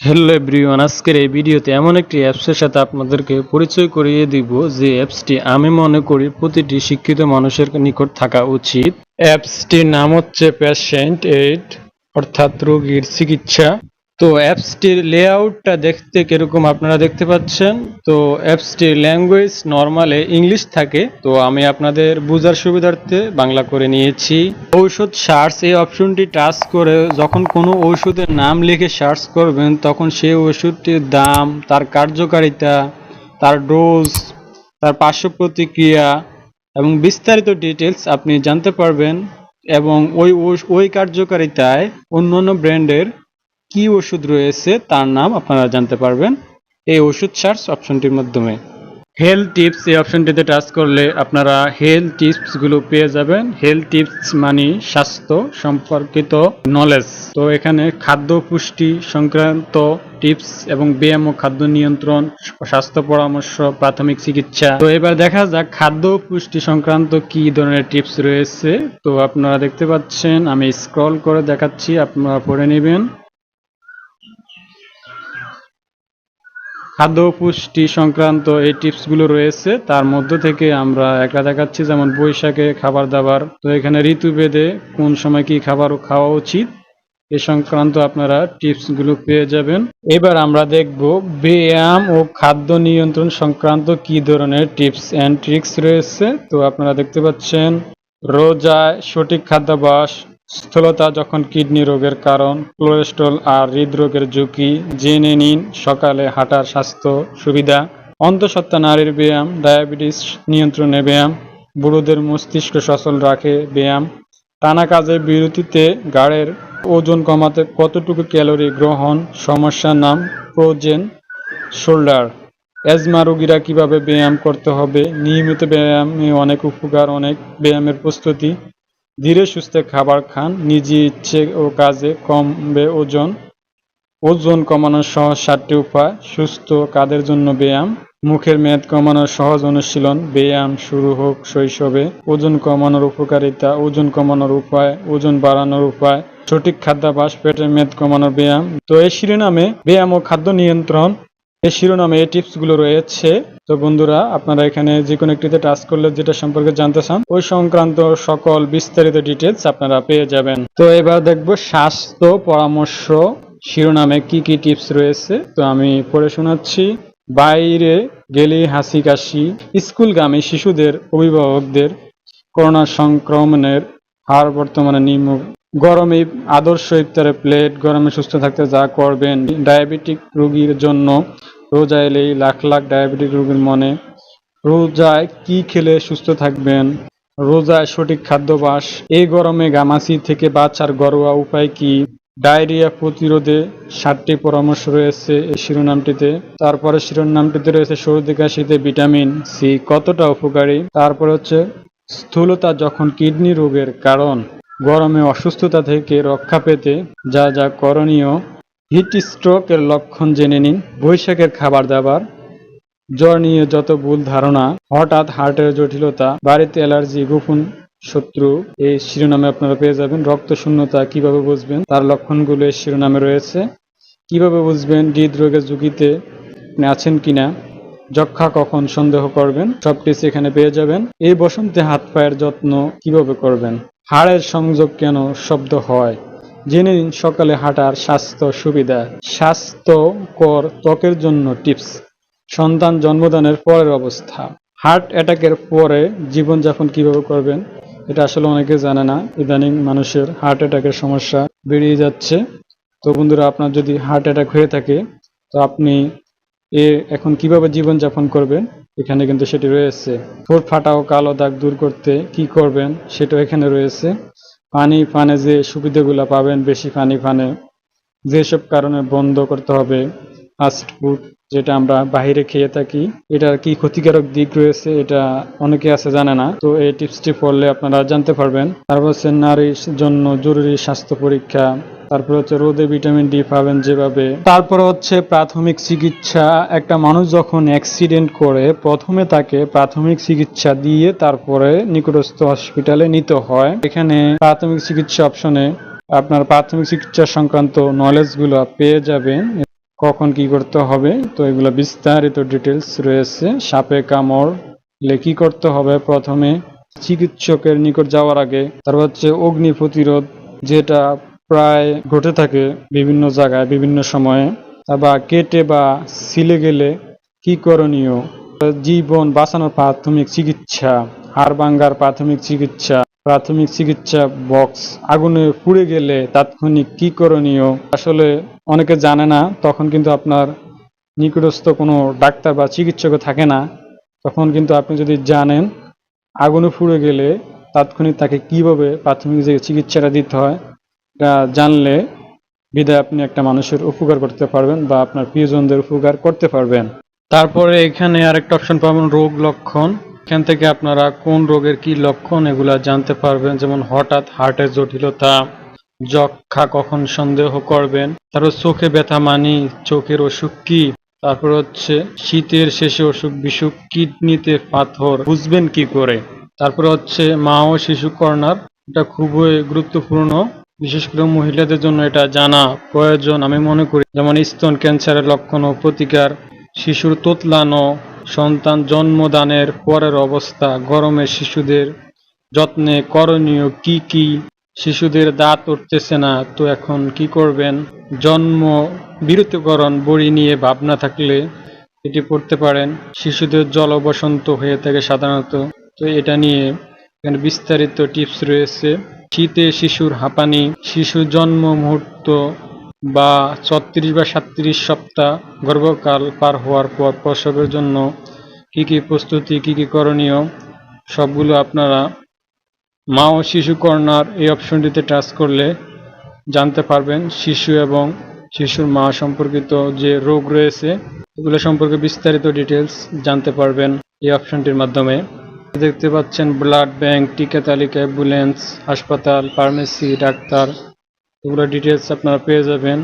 Hello everyone আজকের এই ভিডিওতে এমন একটি অ্যাপসের সাথে আপনাদেরকে পরিচয় করিয়ে দিব যে অ্যাপসটি আমি মনে করি প্রতিটি শিক্ষিত মানুষের নিকট থাকা উচিত। অ্যাপসটির নাম হচ্ছে প্যাশেন্ট এইড অর্থাৎ রোগীর চিকিৎসা। তো অ্যাপসটির লেআউটটা দেখতে কীরকম আপনারা দেখতে পাচ্ছেন? তো অ্যাপসটির ল্যাঙ্গুয়েজ নর্মালে ইংলিশ থাকে, তো আমি আপনাদের বোঝার সুবিধার্থে বাংলা করে নিয়েছি। ঔষধ সার্চ, এই অপশনটি টাচ করে যখন কোনো ঔষধের নাম লিখে সার্চ করবেন, তখন সেই ওষুধটির দাম, তার কার্যকারিতা, তার ডোজ, তার পার্শ্ব প্রতিক্রিয়া এবং বিস্তারিত ডিটেলস আপনি জানতে পারবেন এবং ওই ওই কার্যকারিতায় অন্যান্য ব্র্যান্ডের কি ওষুধ রয়েছে তার নাম আপনারা জানতে পারবেন। এই ওষুধ সার্চ অপশনটির মাধ্যমে। হেলথ টিপস এই অপশনটিতে টাচ করলে আপনারা হেলথ টিপসগুলো পেয়ে যাবেন। হেলথ টিপস মানে স্বাস্থ্য সম্পর্কিত নলেজ তো এখানে খাদ্য পুষ্টি সংক্রান্ত টিপস এবং ব্যায়াম ও খাদ্য নিয়ন্ত্রণ স্বাস্থ্য পরামর্শ প্রাথমিক চিকিৎসা। তো এবার দেখা যাক খাদ্য পুষ্টি সংক্রান্ত কি ধরনের টিপস রয়েছে। তো আপনারা দেখতে পাচ্ছেন, আমি স্ক্রল করে দেখাচ্ছি, আপনারা পড়ে নেবেন। খাদ্য পুষ্টি সংক্রান্ত এই টিপসগুলো রয়েছে। তার মধ্য থেকে আমরা একটা দেখাচ্ছি, যেমন বৈশাখে খাবার দাবার। তো এখানে ঋতুভেদে কোন সময় কি খাবার খাওয়া উচিত? এ সংক্রান্ত আপনারা টিপসগুলো পেয়ে যাবেন। এবার আমরা দেখব ব্যায়াম ও খাদ্য নিয়ন্ত্রণ সংক্রান্ত কি ধরনের টিপস অ্যান্ড ট্রিক্স রয়েছে। তো আপনারা দেখতে পাচ্ছেন, রোজায় সঠিক খাদ্যাভ্যাস স্থূলতা যখন কিডনি রোগের কারণ, কোলেস্ট্রল আর হৃদরোগের ঝুঁকি, জেনে নিন সকালে হাঁটার স্বাস্থ্য সুবিধা, অন্তঃসত্ত্বা নারীর ব্যায়াম, ডায়াবেটিস নিয়ন্ত্রণে ব্যায়াম, বুড়োদের মস্তিষ্ক সচল রাখে ব্যায়াম, টানা কাজের বিরতিতে গাড়ের ওজন কমাতে কতটুকু ক্যালোরি গ্রহণ সমস্যার নাম প্রোজেন শোল্ডার। অ্যাজমা রোগীরা কীভাবে ব্যায়াম করতে হবে? নিয়মিত ব্যায়ামে অনেক উপকার, অনেক ব্যায়ামের প্রস্তুতি। ধীরে সুস্থে খাবার খান, নিজে ইচ্ছে ও কাজে কমবে ওজন। ওজন কমানোর সহজ সাতটি উপায়, সুস্থ কাদের জন্য ব্যায়াম। মুখের মেদ কমানোর সহজ অনুশীলন, ব্যায়াম শুরু হোক শৈশবে। ওজন কমানোর উপকারিতা, ওজন কমানোর উপায়, ওজন বাড়ানোর উপায়। সঠিক খাদ্যাভ্যাস, পেটের মেদ কমানোর ব্যায়াম। তো এই শিরোনামে ব্যায়াম ও খাদ্য নিয়ন্ত্রণ এই শিরোনামে এই টিপসগুলো রয়েছে। তো বন্ধুরা, আপনারা এখানে যে কোনো একটিতে টাচ করলে যেটা সম্পর্কে জানতে চান, ওই সংক্রান্ত সকল বিস্তারিত ডিটেলস আপনারা পেয়ে যাবেন। তো এবার দেখব স্বাস্থ্য পরামর্শ শিরোনামে কি কি টিপস রয়েছে। তো আমি পড়ে শোনাচ্ছি, বাইরে গেলে হাসি কাশি, স্কুলগামী শিশুদের, অভিভাবকদের করোনা সংক্রমণের হার বর্তমানে নিম্ন গরমে আদর্শ ইফতারের প্লেট গরমে সুস্থ থাকতে যা করবেন ডায়াবেটিক রোগীর জন্য। রোজা এলেই লাখ লাখ ডায়াবেটিক রোগীর মনে। রোজায় কি খেলে সুস্থ থাকবেন? রোজায় সঠিক খাদ্যাভ্যাস। এই গরমে গামাসি থেকে বাঁচার ঘরোয়া উপায় কি? ডায়রিয়া প্রতিরোধে ষাটটি পরামর্শ রয়েছে এই শিরোনামটিতে। তারপরে শিরোনামটিতে রয়েছে সর্দি, কাশিতে ভিটামিন সি। কতটা উপকারী? তারপর হচ্ছে স্থূলতা যখন কিডনি রোগের কারণ। গরমে অসুস্থতা থেকে রক্ষা পেতে যা যা করণীয় হিট স্ট্রোকের লক্ষণ জেনে নিন। বৈশাখের খাবার দাবার। জ্বর নিয়ে যত ভুল ধারণা, হঠাৎ হার্টের জটিলতা, বাড়িতে অ্যালার্জি, গোপন শত্রু, এই শিরোনামে আপনারা পেয়ে যাবেন। রক্ত শূন্যতা কীভাবে বুঝবেন? তার লক্ষণগুলো এই শিরোনামে রয়েছে। কীভাবে বুঝবেন হৃদরোগের ঝুঁকিতে আপনি আছেন কিনা? যক্ষা কখন সন্দেহ করবেন? সব এখানে পেয়ে যাবেন। এই বসন্তে হাত পায়ের যত্ন কীভাবে করবেন? হাড়ের সংযোগ কেন শব্দ হয়? জেনে নিন সকালে হাঁটার স্বাস্থ্য সুবিধা স্বাস্থ্যকর ত্বকের জন্য টিপস। সন্তান জন্মদানের পরের অবস্থা। হার্ট অ্যাটাকের পরে জীবনযাপন কীভাবে করবেন? এটা আসলে অনেকে জানে না। ইদানিং মানুষের হার্ট অ্যাটাকের সমস্যা বেরিয়ে যাচ্ছে। তো বন্ধুরা, আপনার যদি হার্ট অ্যাটাক হয়ে থাকে, তো আপনি এ এখন কীভাবে জীবনযাপন করবেন? এখানে কিন্তু সেটি রয়েছে। ঠোঁট ফাটা ও কালো দাগ দূর করতে কি করবেন সেটাও এখানে রয়েছে। পানি পানে যে সুবিধাগুলো পাবেন বেশি পানি পানে যেসব কারণে বন্ধ করতে হবে, ফাস্ট ফুড যেটা আমরা বাইরে খেয়ে থাকি, এটার কি ক্ষতিকারক দিক রয়েছে এটা অনেকে আছে জানে না। তো এই টিপসটি পড়লে আপনারা জানতে পারবেন। তারপর হচ্ছে নারীর জন্য জরুরি স্বাস্থ্য পরীক্ষা তারপর হচ্ছে রোদে ভিটামিন ডি পাবেন যেভাবে। তারপর হচ্ছে প্রাথমিক চিকিৎসা, একটা মানুষ যখন অ্যাক্সিডেন্ট করে, প্রথমে তাকে প্রাথমিক চিকিৎসা দিয়ে তারপরে নিকটস্থ হসপিটালে নিতে হয়। এখানে প্রাথমিক চিকিৎসা অপশনে আপনার প্রাথমিক চিকিৎসা সংক্রান্ত নলেজগুলো পেয়ে যাবেন, কখন কি করতে হবে। তো এগুলো বিস্তারিত ডিটেলস রয়েছে। সাপে কামড় কি করতে হবে? প্রথমে চিকিৎসকের নিকট যাওয়ার আগে, তারপর হচ্ছে অগ্নি প্রতিরোধ, যেটা প্রায় ঘটে থাকে বিভিন্ন জায়গায়, বিভিন্ন সময়ে। বা কেটে বা ছিলে গেলে কি করণীয়? জীবন বাঁচানোর প্রাথমিক চিকিৎসা, হাড় ভাঙ্গার প্রাথমিক চিকিৎসা প্রাথমিক চিকিৎসা বক্স আগুনে পুড়ে গেলে তাৎক্ষণিক কি করণীয়? আসলে অনেকে জানে না, তখন কিন্তু আপনার নিকটস্থ কোনো ডাক্তার বা চিকিৎসক থাকে না। তখন কিন্তু আপনি যদি জানেন, আগুনে পুড়ে গেলে তাৎক্ষণিক তাকে কীভাবে প্রাথমিক যে চিকিৎসাটা দিতে হয় জানলে বিদায় আপনি একটা মানুষের উপকার করতে পারবেন বা আপনার প্রিয়জনদের উপকার করতে পারবেন। তারপরে এখানে আরেকটা অপশন পাবেন রোগ লক্ষণ। এখান থেকে আপনারা কোন রোগের কি লক্ষণ এগুলা জানতে পারবেন, যেমন হঠাৎ হার্টের জটিলতা যক্ষা কখন সন্দেহ করবেন, তারপর চোখে ব্যথা মানি, চোখের অসুখ কি, তারপর হচ্ছে শীতের শেষে অসুখ বিসুখ, কিডনিতে পাথর, বুঝবেন কি করে, তারপর হচ্ছে মা ও শিশু কর্নার, এটা খুবই গুরুত্বপূর্ণ। বিশেষ করে মহিলাদের জন্য এটা জানা প্রয়োজন। আমি মনে করি যেমন স্তন ক্যান্সারের লক্ষণ ও প্রতিকার, শিশুর তোতলানো সন্তান জন্মদানের পরের অবস্থা, গরমে শিশুদের যত্নে করণীয় কি কি, শিশুদের দাঁত উঠতেছে না, তো এখন কি করবেন? জন্ম বিরতিকরণ বড়ি নিয়ে ভাবনা থাকলে এটি পড়তে পারেন। শিশুদের জল বসন্ত হয়ে থাকে সাধারণত। তো এটা নিয়ে এখানে বিস্তারিত টিপস রয়েছে। শীতে শিশুর হাঁপানি, শিশু জন্ম মুহূর্ত বা ছত্রিশ বা সাতত্রিশ সপ্তাহ গর্ভকাল পার হওয়ার পর প্রসবের জন্য কি কি প্রস্তুতি, কি কি করণীয়, সবগুলো আপনারা মা ও শিশু কর্নার এই অপশনটিতে টাচ করলে জানতে পারবেন শিশু এবং শিশুর মা সম্পর্কিত যে রোগ রয়েছে, এগুলো সম্পর্কে বিস্তারিত ডিটেলস জানতে পারবেন এই অপশনটির মাধ্যমে। দেখতে পাচ্ছেন ব্লাড ব্যাংক টিকা তালিকা অ্যাম্বুলেন্স হাসপাতাল ফার্মেসি ডাক্তার। এগুলো ডিটেলস আপনারা পেয়ে যাবেন।